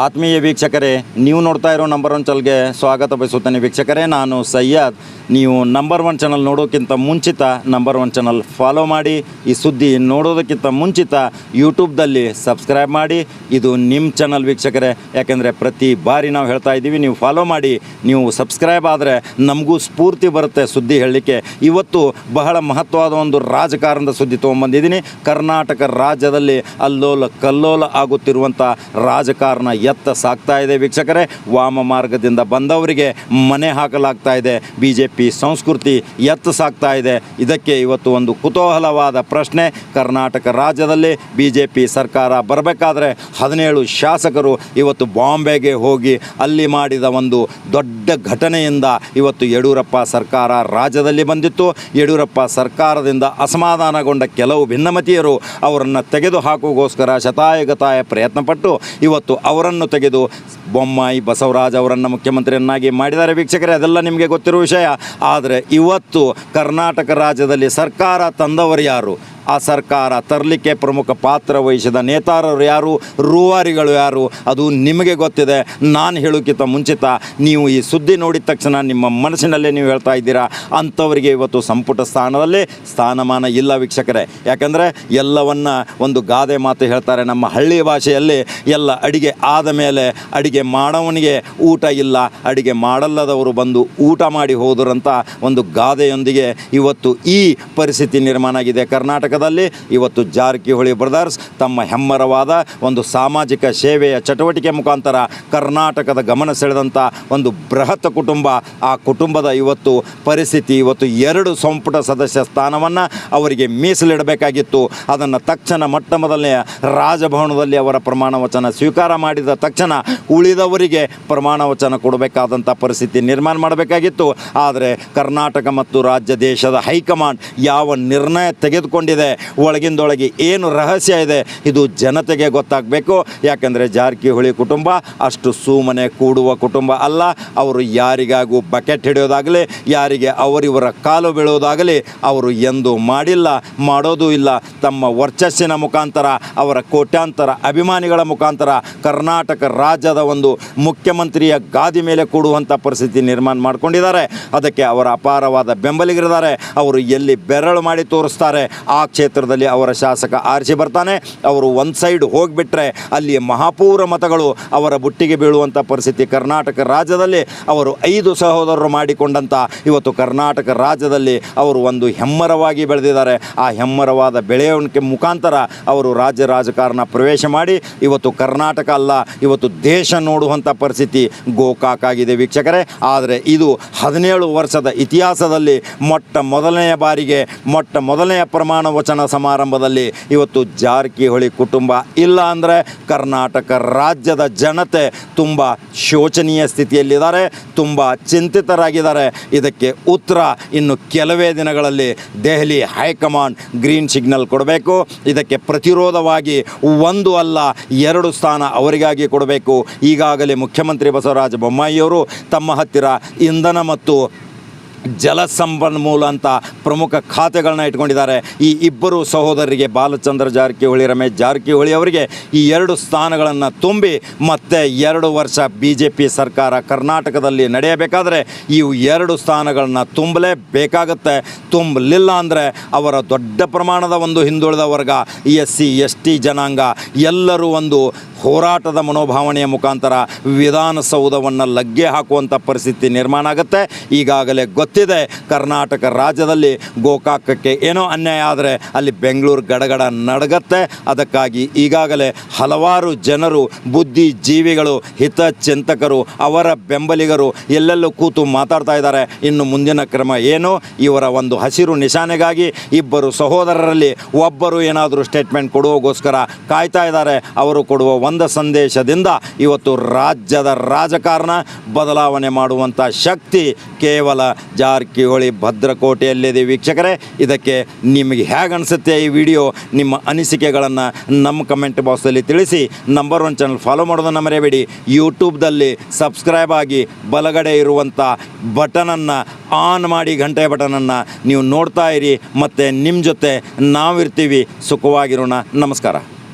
ಆತ್ಮೀಯ ವೀಕ್ಷಕರೇ, ನೀವು ನೋಡ್ತಾ ಇರೋ ನಂಬರ್ ಒನ್ ಚಾನಲ್ಗೆ ಸ್ವಾಗತ ಬಯಸುತ್ತೇನೆ. ವೀಕ್ಷಕರೇ, ನಾನು ಸಯ್ಯದ್ ನೀವು ನಂಬರ್ ಒನ್ ಚಾನಲ್ ನೋಡೋಕ್ಕಿಂತ ಮುಂಚಿತ ನಂಬರ್ ಒನ್ ಚಾನಲ್ ಫಾಲೋ ಮಾಡಿ. ಈ ಸುದ್ದಿ ನೋಡೋದಕ್ಕಿಂತ ಮುಂಚಿತ ಯೂಟ್ಯೂಬ್ದಲ್ಲಿ ಸಬ್ಸ್ಕ್ರೈಬ್ ಮಾಡಿ. ಇದು ನಿಮ್ಮ ಚಾನಲ್ ವೀಕ್ಷಕರೇ. ಯಾಕೆಂದರೆ ಪ್ರತಿ ಬಾರಿ ನಾವು ಹೇಳ್ತಾ ಇದ್ದೀವಿ, ನೀವು ಫಾಲೋ ಮಾಡಿ. ನೀವು ಸಬ್ಸ್ಕ್ರೈಬ್ ಆದರೆ ನಮಗೂ ಸ್ಫೂರ್ತಿ ಬರುತ್ತೆ ಸುದ್ದಿ ಹೇಳಲಿಕ್ಕೆ. ಇವತ್ತು ಬಹಳ ಮಹತ್ವವಾದ ಒಂದು ರಾಜಕಾರಣದ ಸುದ್ದಿ ತೊಗೊಂಬಂದಿದ್ದೀನಿ ಕರ್ನಾಟಕ ರಾಜ್ಯದಲ್ಲಿ ಅಲ್ಲೋಲ ಕಲ್ಲೋಲ ಆಗುತ್ತಿರುವಂಥ ರಾಜಕಾರಣ ಎತ್ತ ಸಾಕ್ತಾ ಇದೆ ವೀಕ್ಷಕರೇ. ವಾಮ ಮಾರ್ಗದಿಂದ ಬಂದವರಿಗೆ ಮನೆ ಹಾಕಲಾಗ್ತಾ ಇದೆ. ಬಿ ಜೆ ಪಿ ಸಂಸ್ಕೃತಿ ಎತ್ತ ಸಾಕ್ತಾ ಇದೆ. ಇದಕ್ಕೆ ಇವತ್ತು ಒಂದು ಕುತೂಹಲವಾದ ಪ್ರಶ್ನೆ. ಕರ್ನಾಟಕ ರಾಜ್ಯದಲ್ಲಿ ಬಿ ಜೆ ಪಿ ಸರ್ಕಾರ ಬರಬೇಕಾದ್ರೆ ಹದಿನೇಳು ಶಾಸಕರು ಇವತ್ತು ಬಾಂಬೆಗೆ ಹೋಗಿ ಅಲ್ಲಿ ಮಾಡಿದ ಒಂದು ದೊಡ್ಡ ಘಟನೆಯಿಂದ ಇವತ್ತು ಯಡಿಯೂರಪ್ಪ ಸರ್ಕಾರ ರಾಜ್ಯದಲ್ಲಿ ಬಂದಿತ್ತು. ಯಡಿಯೂರಪ್ಪ ಸರ್ಕಾರದಿಂದ ಅಸಮಾಧಾನಗೊಂಡ ಕೆಲವು ಭಿನ್ನಮತೀಯರು ಅವರನ್ನು ತೆಗೆದು ಹಾಕುಗೋಸ್ಕರ ಶತಾಯಗತಾಯ ಪ್ರಯತ್ನಪಟ್ಟು ಇವತ್ತು ಅವರನ್ನು ತೆಗೆದು ಬೊಮ್ಮಾಯಿ ಬಸವರಾಜ್ ಅವರನ್ನು ಮುಖ್ಯಮಂತ್ರಿಯನ್ನಾಗಿ ಮಾಡಿದ್ದಾರೆ ವೀಕ್ಷಕರೇ, ಅದೆಲ್ಲ ನಿಮಗೆ ಗೊತ್ತಿರುವ ವಿಷಯ. ಆದರೆ ಇವತ್ತು ಕರ್ನಾಟಕ ರಾಜ್ಯದಲ್ಲಿ ಸರ್ಕಾರ ತಂದವರು ಯಾರು? ಆ ಸರ್ಕಾರ ತರಲಿಕ್ಕೆ ಪ್ರಮುಖ ಪಾತ್ರ ವಹಿಸಿದ ನೇತಾರರು ಯಾರು? ರೂವಾರಿಗಳು ಯಾರು? ಅದು ನಿಮಗೆ ಗೊತ್ತಿದೆ. ನಾನು ಹೇಳೋಕ್ಕಿಂತ ಮುಂಚಿತ ನೀವು ಈ ಸುದ್ದಿ ನೋಡಿದ ತಕ್ಷಣ ನಿಮ್ಮ ಮನಸ್ಸಿನಲ್ಲೇ ನೀವು ಹೇಳ್ತಾ ಇದ್ದೀರಾ? ಅಂಥವರಿಗೆ ಇವತ್ತು ಸಂಪುಟ ಸ್ಥಾನದಲ್ಲಿ ಸ್ಥಾನಮಾನ ಇಲ್ಲ ವೀಕ್ಷಕರೇ. ಯಾಕಂದರೆ ಎಲ್ಲವನ್ನು ಒಂದು ಗಾದೆ ಮಾತು ಹೇಳ್ತಾರೆ ನಮ್ಮ ಹಳ್ಳಿ ಭಾಷೆಯಲ್ಲಿ, ಎಲ್ಲ ಅಡಿಗೆ ಆದ ಮೇಲೆ ಅಡಿಗೆ ಮಾಡೋವನಿಗೆ ಊಟ ಇಲ್ಲ, ಅಡಿಗೆ ಮಾಡಲ್ಲದವರು ಬಂದು ಊಟ ಮಾಡಿ ಹೋದರಂತ ಒಂದು ಗಾದೆಯೊಂದಿಗೆ ಇವತ್ತು ಈ ಪರಿಸ್ಥಿತಿ ನಿರ್ಮಾಣ ಆಗಿದೆ. ಕರ್ನಾಟಕದಲ್ಲಿ ಇವತ್ತು ಜಾರಕಿಹೊಳಿ ಬ್ರದರ್ಸ್ ತಮ್ಮ ಹೆಮ್ಮರವಾದ ಒಂದು ಸಾಮಾಜಿಕ ಸೇವೆಯ ಚಟುವಟಿಕೆ ಮುಖಾಂತರ ಕರ್ನಾಟಕದ ಗಮನ ಸೆಳೆದಂಥ ಒಂದು ಬೃಹತ್ ಕುಟುಂಬ, ಆ ಕುಟುಂಬದ ಇವತ್ತು ಪರಿಸ್ಥಿತಿ ಇವತ್ತು ಎರಡು ಸಂಪುಟ ಸದಸ್ಯ ಸ್ಥಾನವನ್ನು ಅವರಿಗೆ ಮೀಸಲಿಡಬೇಕಾಗಿತ್ತು. ಅದನ್ನು ತಕ್ಷಣ ಮೊಟ್ಟ ಮೊದಲನೇ ರಾಜಭವನದಲ್ಲಿ ಅವರ ಪ್ರಮಾಣ ವಚನ ಸ್ವೀಕಾರ ಮಾಡಿದ ತಕ್ಷಣ ಉಳಿದವರಿಗೆ ಪ್ರಮಾಣ ವಚನ ಕೊಡಬೇಕಾದಂಥ ಪರಿಸ್ಥಿತಿ ನಿರ್ಮಾಣ ಮಾಡಬೇಕಾಗಿತ್ತು. ಆದರೆ ಕರ್ನಾಟಕ ಮತ್ತು ರಾಜ್ಯ ದೇಶದ ಹೈಕಮಾಂಡ್ ಯಾವ ನಿರ್ಣಯ ತೆಗೆದುಕೊಂಡಿದೆ, ಒಳಗಿಂದೊಳಗೆ ಏನು ರಹಸ್ಯ ಇದೆ, ಇದು ಜನತೆಗೆ ಗೊತ್ತಾಗಬೇಕು. ಯಾಕೆಂದರೆ ಜಾರಕಿಹೊಳಿ ಕುಟುಂಬ ಅಷ್ಟು ಸುಮ್ಮನೆ ಕೂಡುವ ಕುಟುಂಬ ಅಲ್ಲ. ಅವರು ಯಾರಿಗಾಗೂ ಬಕೆಟ್ ಹಿಡಿಯೋದಾಗಲಿ, ಯಾರಿಗೆ ಅವರಿವರ ಕಾಲು ಬೀಳೋದಾಗಲಿ, ಅವರು ಎಂದು ಮಾಡಿಲ್ಲ, ಮಾಡೋದೂ ಇಲ್ಲ. ತಮ್ಮ ವರ್ಚಸ್ಸಿನ ಮುಖಾಂತರ, ಅವರ ಕೋಟ್ಯಾಂತರ ಅಭಿಮಾನಿಗಳ ಮುಖಾಂತರ ಕರ್ನಾಟಕ ರಾಜ್ಯದ ಒಂದು ಮುಖ್ಯಮಂತ್ರಿಯ ಗಾದಿ ಮೇಲೆ ಕೂಡುವಂಥ ಪರಿಸ್ಥಿತಿ ನಿರ್ಮಾಣ ಮಾಡ್ಕೊಂಡಿದ್ದಾರೆ. ಅದಕ್ಕೆ ಅವರ ಅಪಾರವಾದ ಬೆಂಬಲಿಗರಿದ್ದಾರೆ. ಅವರು ಎಲ್ಲಿ ಬೆರಳು ಮಾಡಿ ತೋರಿಸ್ತಾರೆ, ಆ ಕ್ಷೇತ್ರದಲ್ಲಿ ಅವರ ಶಾಸಕ ಆರಿಸಿ ಬರ್ತಾನೆ. ಅವರು ಒಂದು ಸೈಡ್ ಹೋಗಿಬಿಟ್ರೆ ಅಲ್ಲಿ ಮಹಾಪೂರ ಮತಗಳು ಅವರ ಬುಟ್ಟಿಗೆ ಬೀಳುವಂಥ ಪರಿಸ್ಥಿತಿ ಕರ್ನಾಟಕ ರಾಜ್ಯದಲ್ಲಿ ಅವರು ಐದು ಸಹೋದರರು ಮಾಡಿಕೊಂಡಂಥ ಇವತ್ತು ಕರ್ನಾಟಕ ರಾಜ್ಯದಲ್ಲಿ ಅವರು ಒಂದು ಹೆಮ್ಮರವಾಗಿ ಬೆಳೆದಿದ್ದಾರೆ. ಆ ಹೆಮ್ಮರವಾದ ಬೆಳೆಯೋಣಿಕೆ ಮುಖಾಂತರ ಅವರು ರಾಜ್ಯ ರಾಜಕಾರಣ ಪ್ರವೇಶ ಮಾಡಿ, ಇವತ್ತು ಕರ್ನಾಟಕ ಅಲ್ಲ, ಇವತ್ತು ದೇಶ ನೋಡುವಂಥ ಪರಿಸ್ಥಿತಿ ಗೋಕಾಕ್ ಆಗಿದೆ ವೀಕ್ಷಕರೇ. ಆದರೆ ಇದು ಹದಿನೇಳು ವರ್ಷದ ಇತಿಹಾಸದಲ್ಲಿ ಮೊಟ್ಟ ಮೊದಲನೆಯ ಬಾರಿಗೆ, ಮೊಟ್ಟ ಮೊದಲನೆಯ ಪ್ರಮಾಣ ವಚನ ಸಮಾರಂಭದಲ್ಲಿ ಇವತ್ತು ಜಾರಕಿಹೊಳಿ ಕುಟುಂಬ. ಇಲ್ಲ ಅಂದರೆ ಕರ್ನಾಟಕ ರಾಜ್ಯದ ಜನತೆ ತುಂಬ ಶೋಚನೀಯ ಸ್ಥಿತಿಯಲ್ಲಿದ್ದಾರೆ, ತುಂಬ ಚಿಂತಿತರಾಗಿದ್ದಾರೆ. ಇದಕ್ಕೆ ಉತ್ತರ ಇನ್ನು ಕೆಲವೇ ದಿನಗಳಲ್ಲಿ ದೆಹಲಿ ಹೈಕಮಾಂಡ್ ಗ್ರೀನ್ ಸಿಗ್ನಲ್ ಕೊಡಬೇಕು. ಇದಕ್ಕೆ ಪ್ರತಿರೋಧವಾಗಿ ಒಂದು ಅಲ್ಲ, ಎರಡು ಸ್ಥಾನ ಅವರಿಗಾಗಿ ಕೊಡಬೇಕು. ಈಗಾಗಲೇ ಮುಖ್ಯಮಂತ್ರಿ ಬಸವರಾಜ ಬೊಮ್ಮಾಯಿಯವರು ತಮ್ಮ ಹತ್ತಿರ ಇಂಧನ ಮತ್ತು ಜಲ ಸಂಪನ್ಮೂಲ ಅಂತ ಪ್ರಮುಖ ಖಾತೆಗಳನ್ನ ಇಟ್ಕೊಂಡಿದ್ದಾರೆ. ಈ ಇಬ್ಬರು ಸಹೋದರರಿಗೆ ಬಾಲಚಂದ್ರ ಜಾರಕಿಹೊಳಿ, ರಮೇಶ್ ಜಾರಕಿಹೊಳಿ ಅವರಿಗೆ ಈ ಎರಡು ಸ್ಥಾನಗಳನ್ನು ತುಂಬಿ ಮತ್ತೆ ಎರಡು ವರ್ಷ ಬಿ ಸರ್ಕಾರ ಕರ್ನಾಟಕದಲ್ಲಿ ನಡೆಯಬೇಕಾದರೆ ಈ ಎರಡು ಸ್ಥಾನಗಳನ್ನು ತುಂಬಲೇಬೇಕಾಗತ್ತೆ. ತುಂಬಲಿಲ್ಲ ಅಂದರೆ ಅವರ ದೊಡ್ಡ ಪ್ರಮಾಣದ ಒಂದು ಹಿಂದುಳಿದ ವರ್ಗ ಎಸ್ ಸಿ ಎಸ್ ಟಿ ಜನಾಂಗ ಎಲ್ಲರೂ ಒಂದು ಹೋರಾಟದ ಮನೋಭಾವನೆಯ ಮುಖಾಂತರ ವಿಧಾನಸೌಧವನ್ನು ಲಗ್ಗೆ ಹಾಕುವಂಥ ಪರಿಸ್ಥಿತಿ ನಿರ್ಮಾಣ ಆಗುತ್ತೆ. ಈಗಾಗಲೇ ಗೊತ್ತಿದೆ, ಕರ್ನಾಟಕ ರಾಜ್ಯದಲ್ಲಿ ಗೋಕಾಕಕ್ಕೆ ಏನೋ ಅನ್ಯಾಯ ಆದರೆ ಅಲ್ಲಿ ಬೆಂಗಳೂರು ಗಡಗಡ ನಡಗತ್ತೆ. ಅದಕ್ಕಾಗಿ ಈಗಾಗಲೇ ಹಲವಾರು ಜನರು, ಬುದ್ಧಿಜೀವಿಗಳು, ಹಿತಚಿಂತಕರು, ಅವರ ಬೆಂಬಲಿಗರು ಎಲ್ಲೆಲ್ಲೂ ಕೂತು ಮಾತಾಡ್ತಾ ಇದ್ದಾರೆ. ಇನ್ನು ಮುಂದಿನ ಕ್ರಮ ಏನು? ಇವರ ಒಂದು ಹಸಿರು ನಿಶಾನೆಗಾಗಿ ಇಬ್ಬರು ಸಹೋದರರಲ್ಲಿ ಒಬ್ಬರು ಏನಾದರೂ ಸ್ಟೇಟ್ಮೆಂಟ್ ಕೊಡುವಗೋಸ್ಕರ ಕಾಯ್ತಾ ಇದ್ದಾರೆ. ಅವರು ಕೊಡುವ ಒಂದು ಸಂದೇಶದಿಂದ ಇವತ್ತು ರಾಜ್ಯದ ರಾಜಕಾರಣ ಬದಲಾವಣೆ ಮಾಡುವಂಥ ಶಕ್ತಿ ಕೇವಲ ಜಾರಕಿಹೊಳಿ ಭದ್ರಕೋಟೆಯಲ್ಲಿದೆ ವೀಕ್ಷಕರೇ. ಇದಕ್ಕೆ ನಿಮಗೆ ಹೇಗೆ ಅನಿಸುತ್ತೆ ಈ ವಿಡಿಯೋ? ನಿಮ್ಮ ಅನಿಸಿಕೆಗಳನ್ನು ನಮ್ಮ ಕಮೆಂಟ್ ಬಾಕ್ಸಲ್ಲಿ ತಿಳಿಸಿ. ನಂಬರ್ ಒನ್ ಚಾನಲ್ ಫಾಲೋ ಮಾಡೋದನ್ನು ಮರೆಯಬೇಡಿ. ಯೂಟ್ಯೂಬ್ದಲ್ಲಿ ಸಬ್ಸ್ಕ್ರೈಬ್ ಆಗಿ ಬಲಗಡೆ ಇರುವಂಥ ಬಟನನ್ನು ಆನ್ ಮಾಡಿ ಗಂಟೆ ಬಟನನ್ನು ನೀವು ನೋಡ್ತಾ ಇರಿ. ಮತ್ತು ನಿಮ್ಮ ಜೊತೆ ನಾವಿರ್ತೀವಿ. ಸುಖವಾಗಿರೋಣ. ನಮಸ್ಕಾರ.